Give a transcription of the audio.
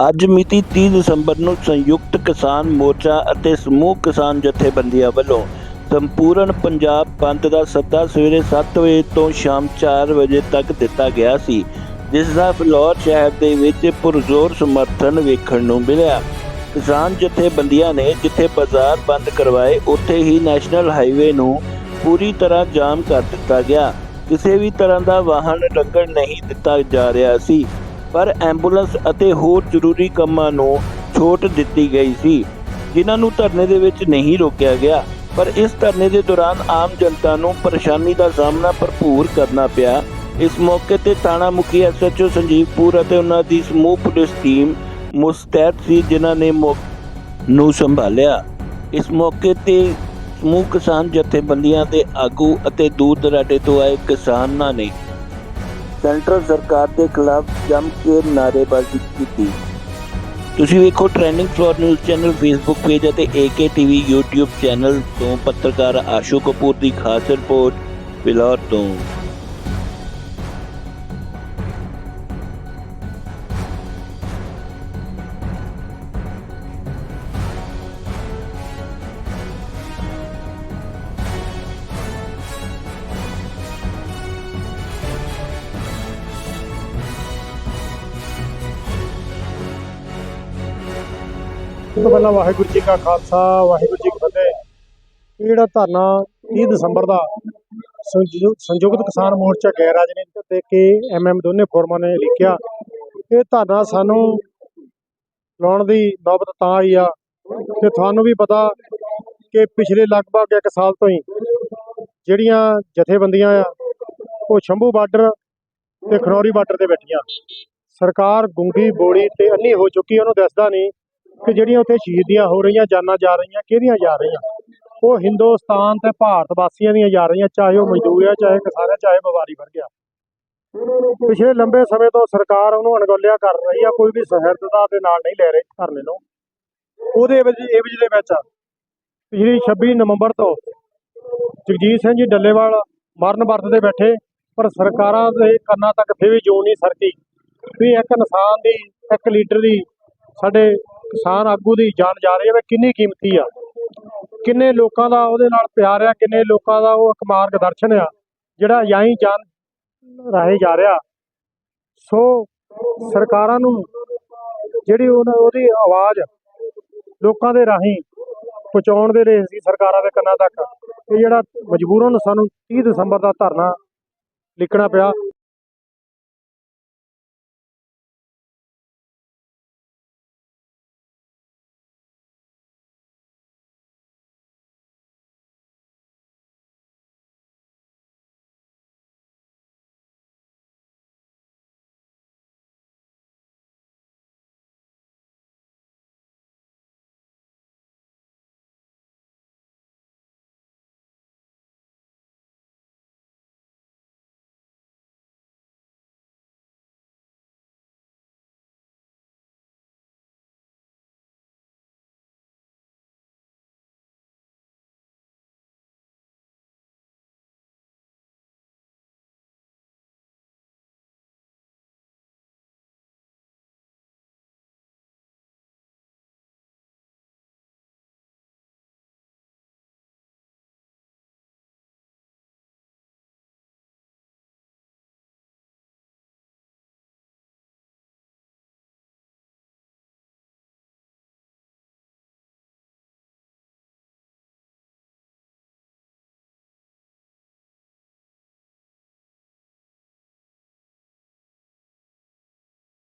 ਅੱਜ ਮਿਤੀ 30 ਦਸੰਬਰ ਨੂੰ ਸੰਯੁਕਤ ਕਿਸਾਨ ਮੋਰਚਾ ਅਤੇ ਸਮੂਹ ਕਿਸਾਨ ਜਥੇਬੰਦੀਆਂ ਵੱਲੋਂ ਸੰਪੂਰਨ ਪੰਜਾਬ ਬੰਦ ਦਾ ਸੱਦਾ ਸਵੇਰੇ 7 ਵਜੇ ਤੋਂ ਸ਼ਾਮ 4 ਵਜੇ ਤੱਕ ਦਿੱਤਾ ਗਿਆ ਸੀ, ਜਿਸ ਦਾ ਫਿਲੌਰ ਸ਼ਹਿਰ ਦੇ ਵਿੱਚ ਪੁਰਜ਼ੋਰ ਸਮਰਥਨ ਵੇਖਣ ਨੂੰ ਮਿਲਿਆ। ਕਿਸਾਨ ਜਥੇਬੰਦੀਆਂ ਨੇ ਜਿੱਥੇ ਬਾਜ਼ਾਰ ਬੰਦ ਕਰਵਾਏ, ਉੱਥੇ ਹੀ ਨੈਸ਼ਨਲ ਹਾਈਵੇ ਨੂੰ ਪੂਰੀ ਤਰ੍ਹਾਂ ਜਾਮ ਕਰ ਦਿੱਤਾ ਗਿਆ। ਕਿਸੇ ਵੀ ਤਰ੍ਹਾਂ ਦਾ ਵਾਹਨ ਲੰਘਣ ਨਹੀਂ ਦਿੱਤਾ ਜਾ ਰਿਹਾ ਸੀ। ਪਰ ਐਂਬੂਲੈਂਸ ਅਤੇ ਹੋਰ ਜ਼ਰੂਰੀ ਕੰਮਾਂ ਨੂੰ ਛੋਟ ਦਿੱਤੀ ਗਈ ਸੀ, ਜਿਨ੍ਹਾਂ ਨੂੰ ਧਰਨੇ ਦੇ ਵਿੱਚ ਨਹੀਂ ਰੋਕਿਆ ਗਿਆ। ਪਰ ਇਸ ਧਰਨੇ ਦੇ ਦੌਰਾਨ ਆਮ ਜਨਤਾ ਨੂੰ ਪਰੇਸ਼ਾਨੀ ਦਾ ਸਾਹਮਣਾ ਭਰਪੂਰ ਕਰਨਾ ਪਿਆ। ਇਸ ਮੌਕੇ ਤੇ ਥਾਣਾ ਮੁਖੀ ਐਸਐਚਓ ਸੰਜੀਵਪੁਰ ਅਤੇ ਉਹਨਾਂ ਦੀ ਸਮੂਹ ਪੁਲਿਸ ਟੀਮ ਮੁਸਤੈਦ ਸੀ, ਜਿਨ੍ਹਾਂ ਨੇ ਨੂੰ ਸੰਭਾਲਿਆ। ਇਸ ਮੌਕੇ ਤੇ ਸਮੂਹ ਕਿਸਾਨ ਜਥੇਬੰਦੀਆਂ ਦੇ ਆਗੂ ਅਤੇ ਦੂਰ ਦਰਾਡੇ ਤੋਂ ਆਏ ਕਿਸਾਨਾਂ ਨੇ ਸੈਂਟਰਲ ਸਰਕਾਰ ਦੇ ਖਿਲਾਫ ਜੰਮ ਕੇ ਨਾਅਰੇਬਾਜ਼ੀ ਕੀਤੀ। ਤੁਸੀਂ ਵੇਖੋ trending floor news channel Facebook page ਅਤੇ AK TV YouTube ਚੈਨਲ ਤੋਂ ਪੱਤਰਕਾਰ ਆਸ਼ੂ ਕਪੂਰ ਦੀ ਖਾਸ ਰਿਪੋਰਟ ਬਿਲੌਰ ਤੋਂ। ਸਭ ਤੋਂ ਪਹਿਲਾਂ ਵਾਹਿਗੁਰੂ ਜੀ ਕਾ ਖਾਲਸਾ, ਵਾਹਿਗੁਰੂ ਜੀ ਕੀ ਫਤਿਹ। ਇਹ ਜਿਹੜਾ ਧਰਨਾ 30 ਦਸੰਬਰ ਦਾ ਸੰਯੁ- ਸੰਯੁਕਤ ਕਿਸਾਨ ਮੋਰਚਾ ਗੈਰ ਰਾਜਨੀਤਿਕ ਤੇ ਕੇ ਐਮਐਮ ਦੋਨੇ ਫੋਰਮਾਂ ਨੇ ਲਿਖਿਆ, ਇਹ ਧਰਨਾ ਸਾਨੂੰ ਲਾਉਣ ਦੀ ਨੌਬਤ ਤਾਂ ਆਈ ਆ ਕਿ ਤੁਹਾਨੂੰ ਵੀ ਪਤਾ ਕਿ ਪਿਛਲੇ ਲਗਭਗ 1 ਸਾਲ ਤੋਂ ਹੀ ਜਿਹੜੀਆਂ ਜਥੇਬੰਦੀਆਂ ਆ, ਉਹ ਸ਼ੰਭੂ ਬਾਰਡਰ ਤੇ ਖਨੌਰੀ ਬਾਰਡਰ ਤੇ ਬੈਠੀਆਂ। ਸਰਕਾਰ ਗੁੰਗੀ ਬੋੜੀ ਤੇ ਅੰਨੀ ਹੋ ਚੁੱਕੀ ਉਹਨੂੰ ਦੱਸਦਾ ਨਹੀਂ ਕਿ ਜਿਹੜੀਆਂ ਉੱਥੇ ਸ਼ਹੀਦੀਆਂ ਹੋ ਰਹੀਆਂ, ਜਾਨਾਂ ਜਾ ਰਹੀਆਂ, ਕਿਹਦੀਆਂ ਜਾ ਰਹੀਆਂ? ਉਹ ਹਿੰਦੁਸਤਾਨ ਤੇ ਭਾਰਤ ਵਾਸੀਆਂ ਦੀਆਂ ਜਾ ਰਹੀਆਂ, ਚਾਹੇ ਉਹ ਮਜ਼ਦੂਰ ਆ, ਚਾਹੇ ਕਿਸਾਨ ਆ, ਚਾਹੇ ਵਪਾਰੀ ਵਰਗ ਆ। ਪਿਛਲੇ ਲੰਬੇ ਸਮੇਂ ਤੋਂ ਸਰਕਾਰ ਉਹਨੂੰ ਅਣਗੌਲਿਆ ਕਰ ਰਹੀ ਆ, ਕੋਈ ਵੀ ਸਹਿਰਦਤਾ ਦੇ ਨਾਲ ਨਹੀਂ ਲੈ ਰਹੀ ਧਰਨੇ ਨੂੰ। ਉਹਦੇ ਵਿੱਚ, ਇਹ ਵਿੱਚ ਦੇ ਵਿੱਚ ਪਿਛਲੀ 26 ਨਵੰਬਰ ਤੋਂ ਜਗਜੀਤ ਸਿੰਘ ਜੀ ਡੱਲੇਵਾਲ ਮਰਨ ਵਰਤ ਦੇ ਬੈਠੇ, ਪਰ ਸਰਕਾਰਾਂ ਦੇ ਕੰਨਾਂ ਤੱਕ ਫਿਰ ਵੀ ਜੂਨ ਨਹੀਂ ਸਰਕੀ। ਵੀ ਇੱਕ ਇਨਸਾਨ ਦੀ, ਇੱਕ ਲੀਡਰ ਦੀ ਸਾਡੇ ਕਿਸਾਨ ਆਗੂ ਦੀ ਜਾਨ ਜਾ ਰਹੀ ਹੈ ਵੀ ਕਿੰਨੀ ਕੀਮਤੀ ਆ। ਕਿੰਨੇ ਲੋਕਾਂ ਦਾ ਉਹਦੇ ਨਾਲ ਪਿਆਰ ਆ, ਕਿੰਨੇ ਲੋਕਾਂ ਦਾ ਉਹ ਇੱਕ ਮਾਰਗਦਰਸ਼ਨ ਆ, ਜਿਹੜਾ ਯਾਈ ਜਾਨ ਰਾਹੇ ਜਾ ਰਿਹਾ। ਸੋ ਸਰਕਾਰਾਂ ਨੂੰ ਜਿਹੜੀ ਉਹਨਾਂ ਉਹਦੀ ਆਵਾਜ਼ ਲੋਕਾਂ ਦੇ ਰਾਹੀਂ ਪਹੁੰਚਾਉਣ ਦੇ ਰਹੇ ਸੀ ਸਰਕਾਰਾਂ ਦੇ ਕੰਨਾਂ ਤੱਕ ਇਹ ਜਿਹੜਾ ਮਜਬੂਰਨ ਸਾਨੂੰ 30 ਦਸੰਬਰ ਦਾ ਧਰਨਾ ਲਿਖਣਾ ਪਿਆ।